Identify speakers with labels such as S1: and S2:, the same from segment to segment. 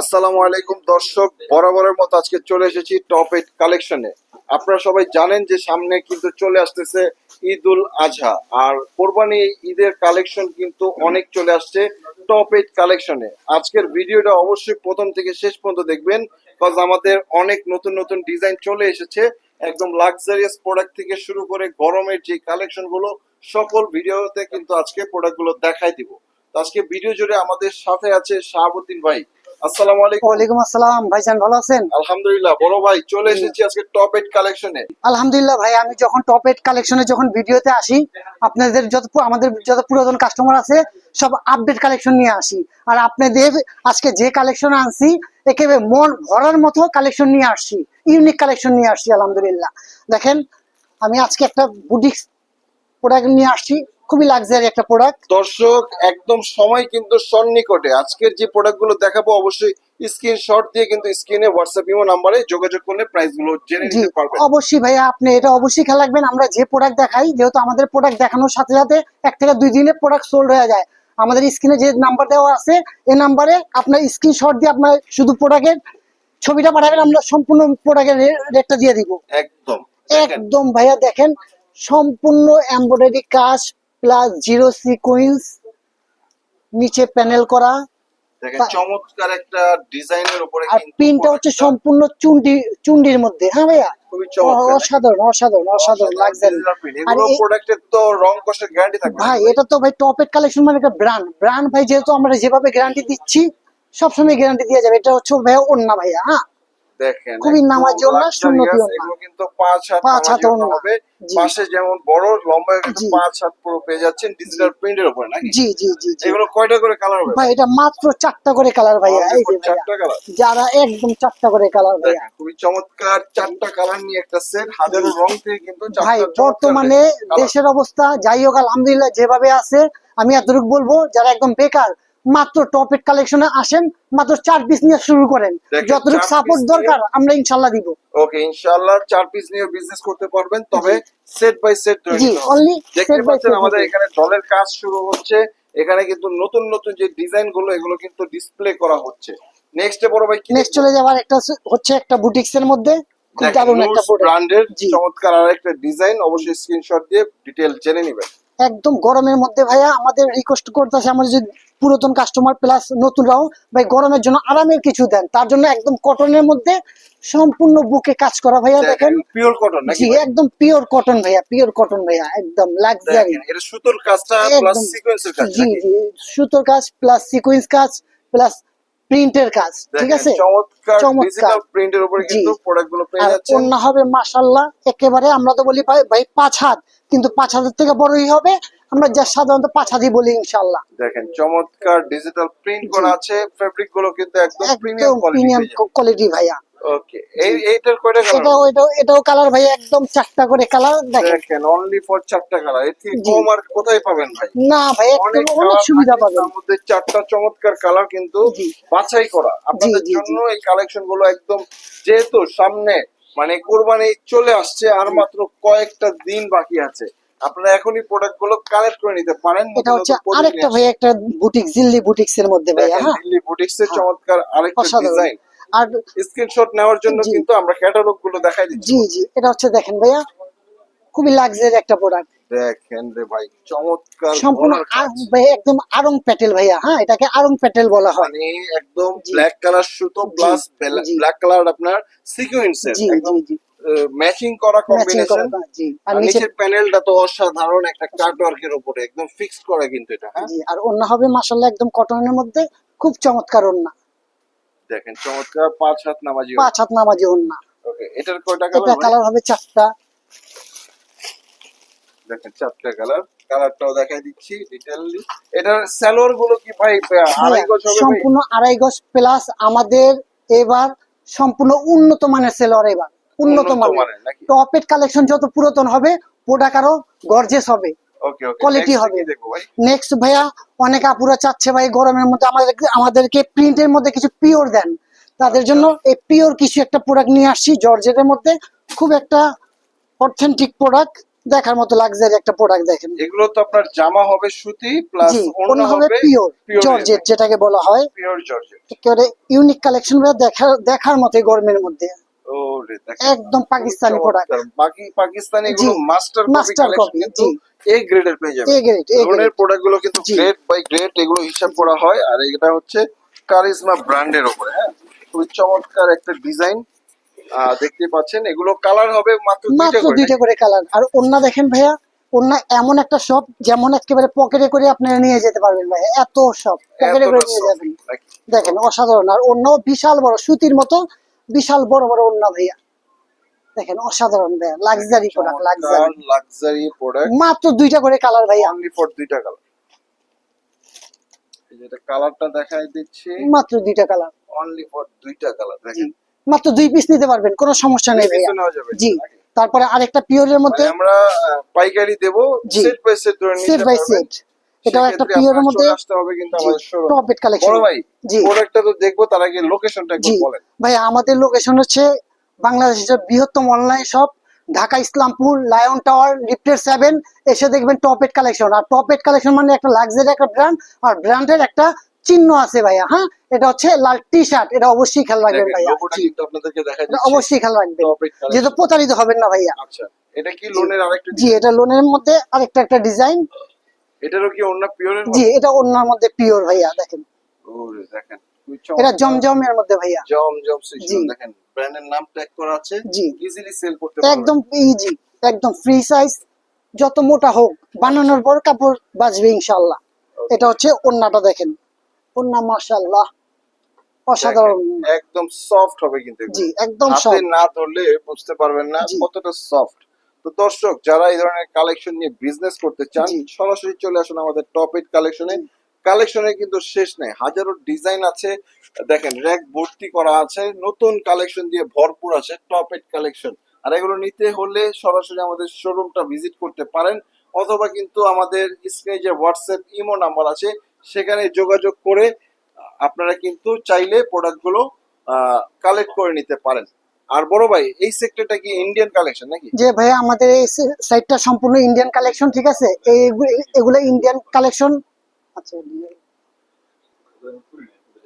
S1: আসসালামু আলাইকুম, দর্শক, বরাবরের মতো আজকে চলে এসেছি টপ এইট কালেকশনে আপনারা সবাই জানেন যে সামনে কিন্তু চলে আসতেছে ঈদুল আজহা, আর কোরবানি ঈদের কালেকশন কিন্তু অনেক চলে আসছে টপ এইট কালেকশনে আজকের ভিডিওটা অবশ্যই প্রথম থেকে শেষ পর্যন্ত দেখবেন কজ আমাদের অনেক নতুন নতুন ডিজাইন চলে এসেছে। একদম লাক্সারিয়াস প্রোডাক্ট থেকে শুরু করে গরমের যে কালেকশনগুলো, সকল ভিডিওতে কিন্তু আজকে প্রোডাক্টগুলো দেখাই দিব। আজকে ভিডিও জুড়ে আমাদের সাথে আছে শাহাবুদ্দিন ভাই। আসসালামু আলাইকুম।
S2: ওয়ালাইকুম আসসালাম। ভাইজান ভালো আছেন?
S1: আলহামদুলিল্লাহ বড় ভাই চলে এসেছি আজকে টপ এইট কালেকশনে
S2: আলহামদুলিল্লাহ ভাই আমি যখন টপ এইট কালেকশনে যখন ভিডিওতে আসি আপনাদের যত আমাদের যত পুরাতন কাস্টমার আছে সব আপডেট কালেকশন নিয়ে আসি। আর আপনাদের আজকে যে কালেকশন আনছি একেবারে মন ভরার মতো কালেকশন নিয়ে আসছি। ইউনিক কালেকশন নিয়ে আসছি আলহামদুলিল্লাহ। দেখেন আমি আজকে একটা বুটিক প্রোডাক্ট নিয়ে আসছি। খুবই লাক্সারি একটা প্রোডাক্ট
S1: দর্শক একদম সময় কিন্তু সন্নিকটে। আজকের যে প্রোডাক্টগুলো দেখাবো অবশ্যই স্ক্রিনশট দিয়ে কিন্তু স্ক্রিনে হোয়াটসঅ্যাপ ইমো নাম্বারে যোগাযোগ করলে প্রাইসগুলো জেনে নিতে পারবেন।
S2: অবশ্যই ভাইয়া আপনি এটা অবশ্যই খেয়াল রাখবেন। আমরা যে প্রোডাক্ট দেখাই যেহেতু আমাদের প্রোডাক্ট দেখানোর সাথে সাথে এক থেকে দুই দিনে প্রোডাক্ট সোল্ড হয়ে যায়। আমাদের স্ক্রিনে যে নাম্বার দেওয়া আছে এই নাম্বারে আপনার স্ক্রিনশট দিয়ে আপনার শুধু প্রোডাক্টের ছবিটা পাঠাবেন আমরা সম্পূর্ণ প্রোডাক্টের রেটটা দিয়ে দিব।
S1: একদম
S2: একদম ভাইয়া দেখেন সম্পূর্ণ এমব্রয়ডারি কাজ প্লাস জিরো সিকোয়েন্স নিচে প্যানেল করা
S1: চমৎকার একটা ডিজাইনের উপরে
S2: আর প্রিন্টটা হচ্ছে সম্পূর্ণ চুন্ডি চুন্ডির মধ্যে। হ্যাঁ ভাইয়া? অসাধারণ অসাধারণ অসাধারণ লাক্সারি আর এই-
S1: প্রোডাক্টের তো রং কষের গ্যারান্টি থাকবে
S2: ভাই এটা তো ভাই টপের কালেকশন মানে একটা ব্র্যান্ড ব্র্যান্ড ভাই যেহেতু আমরা যেভাবে গ্যারান্টি দিচ্ছি সবসময় গ্যারান্টি দেওয়া যাবে। এটা হচ্ছে ভাই অন্য ভাইয়া হ্যাঁ?
S1: দেখেন
S2: খুবই সুন্নতি
S1: এগুলো কিন্তু পাঁচ হাত
S2: পাঁচ।
S1: হবে। পাশে যেমন বড় লম্বা পাঁচ হাত পুরো পেয়ে যাচ্ছেন ডিজিটাল প্রিন্টের উপরে নাকি?
S2: জি জি জি
S1: এগুলো কয়টা করে কালার হবে?
S2: ভাই এটা মাত্র চারটা করে কালার ভাইয়া এই যে
S1: চারটা কালার
S2: যারা একদম চারটা করে কালার ভাইয়া।
S1: খুবই চমৎকার চারটা কালার নিয়ে একটা সেট হাজারো রং থেকে কিন্তু
S2: ভাই বর্তমানে দেশের অবস্থা যাই হোক আলহামদুলিল্লাহ যেভাবে আছে আমি এতটুকু বলব যারা একদম বেকার মাত্র টপেট কালেকশনে আসেন মাত্র চার পিস নিয়ে শুরু করেন। যতটুকু সাপোর্ট দরকার আমরা ইনশাল্লাহ দিব।
S1: ওকে ইনশাআল্লাহ চার পিস নিয়ে বিজনেস করতে পারবেন তবে সেট বাই সেট
S2: জি অনলি
S1: দেখতে পাচ্ছেন আমাদের এখানে ডলের কাজ শুরু হচ্ছে এখানে কিন্তু নতুন নতুন যে ডিজাইনগুলো এগুলো কিন্তু ডিসপ্লে করা হচ্ছে। নেক্সট বড় ভাই
S2: নেক্সট চলে যাবার একটা হচ্ছে- একটা বুটিক্স এর মধ্যে খুব দারুণ একটা
S1: ব্র্যান্ডের চমৎকার আর একটা ডিজাইন অবশ্যই স্ক্রিনশট দিয়ে ডিটেল জেনে নেবেন।
S2: একদম গরমের মধ্যে ভাইয়া আমাদের রিকোয়েস্ট করতেছে আমাদের যে পুরাতন কাস্টমার প্লাস নতুনরাও ভাই গরমের জন্য আরামের কিছু দেন। তার জন্য একদম কটনের মধ্যে সম্পূর্ণ বুকে কাজ করা ভাইয়া দেখেন।
S1: পিওর কটন
S2: জি? একদম পিওর কটন ভাইয়া পিওর কটন ভাইয়া একদম লাক্সারি
S1: এটা সুতোর কাজটা প্লাস সিকোয়েন্সের কাজ
S2: জি জি সুতোর কাজ প্লাস সিকোয়েন্স কাজ প্লাস প্রিন্টের কাজ ঠিক আছে?
S1: চমৎকার। ডিজিটাল প্রিন্টের উপরে কিন্তু প্রোডাক্টগুলো পেয়ে যাচ্ছেন।
S2: হবে মাশাআল্লাহ একেবারে আমরা তো বলি ভাই ভাই পাঁচ হাত কিন্তু পাঁচ হাজার থেকে বড়ই হবে। আমরা যা সাধারণত পাঁচ হাতই বলি ইনশাল্লাহ
S1: দেখেন চমৎকার ডিজিটাল প্রিন্ট করা আছে ফেব্রিকগুলো কিন্তু একদম প্রিমিয়াম কোয়ালিটি
S2: ভাইয়া।
S1: ওকে এই এইটার কয়টা
S2: এটাও কালার ভাই একদম চারটা করে কালার দেখেন।
S1: অনলি ফর চারটা কালারের থেকে কম আর কোথায় পাবেন ভাই?
S2: না ভাই
S1: অনেক
S2: একদম অনেক সুবিধা পাবেন।
S1: তার মধ্যে চারটা চমৎকার কালার কিন্তু বাছাই করা। আপনাদের
S2: জি, জি।
S1: জন্য এই কালেকশনগুলো একদম যেহেতু সামনে মানে কোরবানি চলে আসছে আর মাত্র কয়েকটা দিন বাকি আছে আপনারা এখনই প্রোডাক্টগুলো কালেক্ট করে নিতে পারেন।
S2: এটা হচ্ছে আরেকটা ভাই একটা বুটিক জিল্লি বুটিক্স এর মধ্যে
S1: দেখেন
S2: হ্যাঁ।
S1: দিল্লি বুটিক্স এর
S2: হ্যাঁ।
S1: চমৎকার আরেকটা ডিজাইন
S2: আর
S1: স্ক্রিনশট নেওয়ার জন্য কিন্তু আমরা ক্যাটালগগুলো দেখাই দিচ্ছি।
S2: জি জি এটা হচ্ছে দেখেন ভাইয়া খুবই লাক্সারি একটা প্রোডাক্ট
S1: দেখেন রে ভাই চমৎকার
S2: সম্পূর্ণ ভাই একদম আরং প্যাটেল ভাইয়া হ্যাঁ এটাকে আরং প্যাটেল বলা হয়।
S1: মানে একদম ব্ল্যাক কালার সুতো প্লাস ব্ল্যাক কালার আপনার সিকোয়েন্সের একদম ম্যাচিং করা কম্বিনেশন
S2: আর
S1: আর নিচের প্যানেলটা তো অসাধারণ একটা কাট ওয়ার্কের উপরে একদম ফিক্স করা কিন্তু এটা হ্যাঁ।
S2: আর অন্য হবে মাশাআল্লাহ একদম কটনের মধ্যে খুব চমৎকার ওন্না
S1: দেখেন চমৎকার পাঁচ হাত নামাজি
S2: পাঁচ হাত নামাজি ওন্না
S1: ওকে এটার কয়টা
S2: এটা
S1: কালার
S2: কালার হবে চারটা।
S1: দেখেন চারটা কালার কালারটাও দেখাই দিচ্ছি ডিটেইললি এটারগুলো কি ভাই আড়াই গজ হবে
S2: সম্পূর্ণ আড়াই গজ প্লাস আমাদের এবার সম্পূর্ণ উন্নত মানের সেলর এবার। উন্নত মানের। টপেট কালেকশন যত পুরাতন হবে প্রোডাক্ট আরও গর্জেস হবে।
S1: ওকে
S2: হবে। নেক্সট ভাইয়া অনেক আপুরা চাচ্ছে ভাই গরমের মধ্যে। আমাদের আমাদেরকে প্রিন্টের মধ্যে কিছু পিওর দেন। তাদের জন্য এই পিওর কিছু একটা প্রোডাক্ট নিয়ে আসছি জর্জেটের মধ্যে। খুব একটা অথেন্টিক প্রোডাক্ট দেখার মতো লাক্সারি একটা প্রোডাক্ট দেখেন।
S1: এগুলো তো আপনার জামা হবে সুতি প্লাস অন্য
S2: হবে পিওর জর্জেট যেটাকে বলা হয়।
S1: Pure georgette.
S2: একেবারে ইউনিক কালেকশন দেখার দেখার মতো গরমের মধ্যে। একদম পাকিস্তানি প্রোডাক্ট
S1: বাকি পাকিস্তানি এগুলো
S2: জি,
S1: মাস্টার কপি কিন্তু এ গ্রেডের পেয়ে যাবে।
S2: এ গ্রেড এ
S1: ধরনের
S2: গ্রেড
S1: প্রোডাক্টগুলো কিন্তু গ্রেড বাই গ্রেড এগুলো হিসাব করা হয় আর এটা হচ্ছে কারিজমা ব্র্যান্ডের উপরে হ্যাঁ? খুবই চমৎকার একটা ডিজাইন দেখতে পাচ্ছেন। এগুলো কালার হবে মাত্র দুইটা
S2: মাত্র
S1: করে।
S2: দুইটা করে কালার আর ওন্না দেখেন ভাইয়া ওন্না এমন একটা শপ যেমন একেবারে পকেটে করে আপনারা নিয়ে যেতে পারবেন ভাইয়া। এত শপ পকেটে করে নিয়ে যাবেন। দেখেন অসাধারণ। আর অন্য বিশাল বড় সুতির মতো বিশাল বড় বড় ওন্না ভাইয়া। দেখেন অসাধারণ ভাইয়া luxury product luxury
S1: luxury product
S2: মাত্র দুইটা করে কালার ভাইয়া।
S1: অনলি ফর দুইটা কালার যেটা কালারটা দেখাই দিচ্ছি।
S2: মাত্র দুইটা কালার
S1: অনলি ফর দুইটা কালার দেখেন।
S2: মাত্র দুই পিস নিতে পারবেন কোনো সমস্যা নেই ভাইয়া। জি? তারপরে আরেকটা পিওরের মধ্যে
S1: আমরা পাইকারি দেব। সেট বাই সেট ধরে নিতে
S2: সেট বাই সেট এটাও একটা
S1: আপনার
S2: মধ্যে
S1: আসতে হবে কিন্তু আমাদের শোরুম
S2: কালেকশন
S1: বড় ভাই
S2: জি।
S1: প্রোডাক্টটা তো দেখব তার আগে লোকেশনটা একটু বলেন।
S2: ভাই আমাদের লোকেশন হচ্ছে বাংলাদেশের বৃহত্তম online shop Dhaka Islampur lion tower লিফটের সেভেন এসে দেখবেন টপেট কালেকশন আর টপেট কালেকশন মানে একটা লাক্সারি একটা ব্র্যান্ড আর ব্র্যান্ডের একটা চিহ্ন আছে ভাইয়া হ্যাঁ? এটা হচ্ছে লাল টি শার্ট এটা অবশ্যই খেয়াল রাখবেন ভাইয়া। এটা অবশ্যই খেয়াল রাখবেন। যেহেতু প্রতারিত হবেন না ভাইয়া।
S1: আচ্ছা এটা কি লোনের আরেকটা
S2: জি এটা লোনের মধ্যে আরেকটা একটা ডিজাইন
S1: এটারও কি অন্য পিওরের
S2: জি এটা অন্যার মধ্যে পিওর ভাইয়া দেখেন।
S1: ওরে দেখেন
S2: এটা মধ্যে ভাইয়া।
S1: জম জম সিস্টেম দেখেন ব্র্যান্ডের নাম ট্যাগ করা আছে
S2: জি।
S1: ইজিলি সেল করতে পারবেন।
S2: একদম ইজি একদম ফ্রি সাইজ যত মোটা হোক বানানোর পর কাপড় বাঁচবে ইনশাল্লাহ এটা হচ্ছে ওন্নাটা দেখেন। ওন্না মাশাআল্লাহ অসাধারণ।
S1: একদম সফট হবে কিন্তু
S2: জি একদম সব
S1: না ধরলে বুঝতে পারবেন না। কতটা সফট তো দর্শক যারা এই ধরনের কালেকশন নিয়ে বিজনেস করতে চান সরাসরি চলে আসুন আমাদের টপ এইট কালেকশনে কালেকশনে কিন্তু শেষ নেই হাজারো ডিজাইন আছে। দেখেন র্যাক ভর্তি করা আছে নতুন কালেকশন দিয়ে ভরপুর আছে টপ এইট কালেকশন আর এগুলো নিতে হলে সরাসরি আমাদের শোরুমটা ভিজিট করতে পারেন অথবা কিন্তু আমাদের স্ক্রিনে যে হোয়াটসঅ্যাপ ইমো নাম্বার আছে সেখানে যোগাযোগ করে আপনারা কিন্তু চাইলে প্রোডাক্টগুলো কালেক্ট করে নিতে পারেন। আর বড় ভাই এই সেক্টরটা কি ইন্ডিয়ান কালেকশন নাকি?
S2: যে ভাইয়া আমাদের এই সাইটটা সম্পূর্ণ ইন্ডিয়ান কালেকশন ঠিক আছে? এগুলো ইন্ডিয়ান কালেকশন আচ্ছা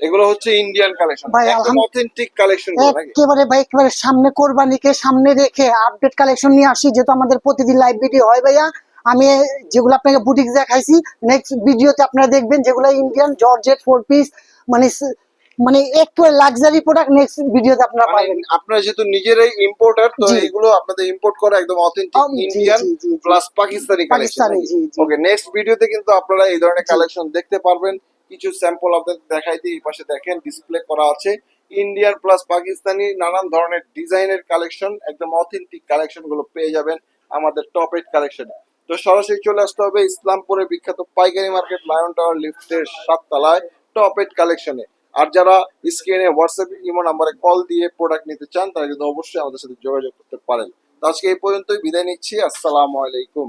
S1: এগুলো হচ্ছে ইন্ডিয়ান কালেকশন
S2: ভাই,
S1: অথেন্টিক কালেকশন
S2: একেবারে ভাই একেবারে সামনে কোরবানিকে সামনে রেখে আপডেট কালেকশন নিয়ে আসি যেহেতু আমাদের প্রতিদিন লাইভ ভিডিও হয় ভাইয়া। আমি যেগুলো আপনাকে বুটিক দেখাইছি নেক্সট ভিডিওতে আপনারা দেখবেন যেগুলো ইন্ডিয়ান জর্জেট ফোর পিস মানে মানে একটু লাক্সারি প্রোডাক্ট নেক্সট ভিডিওতে আপনারা
S1: মানে
S2: পাবেন।
S1: আপনারা যেহেতু নিজেরাই ইম্পোর্টার তো এগুলো আপনাদের ইম্পোর্ট করা একদম authentic Indian. Plus Pakistani collection. Okay next ভিডিওতে কিন্তু আপনারা এই ধরনের কালেকশন দেখতে পারবেন। কিছু স্যাম্পল আপনাদের দেখাই দিই এই পাশে দেখেন ডিসপ্লে করা আছে। ইন্ডিয়ান প্লাস পাকিস্তানি নানান ধরনের ডিজাইনের কালেকশন একদম অথেন্টিক কালেকশনগুলো পেয়ে যাবেন আমাদের টপ এইট কালেকশনে তো সরাসরি চলে আসতে হবে ইসলামপুরের বিখ্যাত পাইকারি মার্কেট লায়ন টাওয়ার লিফটের সাততলায় টপ এইট কালেকশনে আর যারা স্ক্রিনে হোয়াটসঅ্যাপ ইমো নাম্বারে কল দিয়ে প্রোডাক্ট নিতে চান, তারা কিন্তু অবশ্যই আমাদের সাথে যোগাযোগ করতে পারেন। তো আজকে এই পর্যন্তই, বিদায় নিচ্ছি, আসসালামু আলাইকুম।